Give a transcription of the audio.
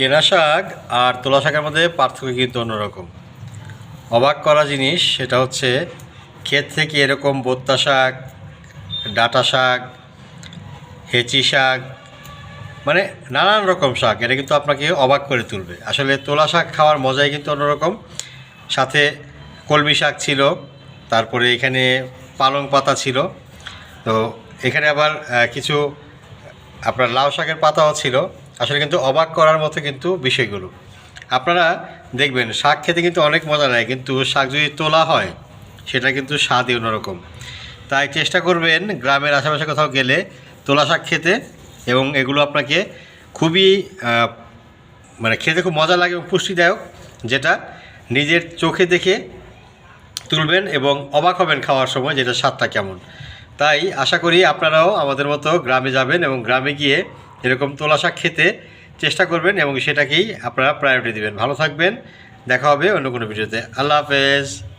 কেনা শাক আর তোলা শাকের মধ্যে পার্থক্য কিন্তু অন্যরকম। অবাক করা জিনিস সেটা হচ্ছে ক্ষেত থেকে এরকম বোত্তা শাক, ডাটা শাক, হেঁচি শাক মানে নানান রকম শাক, এটা কিন্তু আপনাকে অবাক করে তুলবে। আসলে তোলা শাক খাওয়ার মজাই কিন্তু অন্যরকম। সাথে কলমি শাক ছিল, তারপরে এখানে পালং পাতা ছিল। তো এখানে আবার কিছু আপনার লাউ শাকের পাতাও ছিল। আসলে কিন্তু অবাক করার মতো কিন্তু বিষয়গুলো। আপনারা দেখবেন, শাক খেতে কিন্তু অনেক মজা নেয় কিন্তু শাক যদি তোলা হয়, সেটা কিন্তু স্বাদই অন্যরকম। তাই চেষ্টা করবেন গ্রামের আশেপাশে কোথাও গেলে তোলা শাক খেতে এবং এগুলো আপনাকে খুবই মানে খেতে খুব মজা লাগে এবং পুষ্টিদায়ক, যেটা নিজের চোখে দেখে তুলবেন এবং অবাক হবেন খাওয়ার সময় যেটা স্বাদটা কেমন। তাই আশা করি আপনারাও আমাদের মতো গ্রামে যাবেন এবং গ্রামে গিয়ে এরকম তোলা শাক খেতে চেষ্টা করবেন এবং সেটাকেই আপনারা প্রায়োরিটি দেবেন। ভালো থাকবেন। দেখা হবে অন্য কোনো ভিডিওতে। আল্লাহ হাফেজ।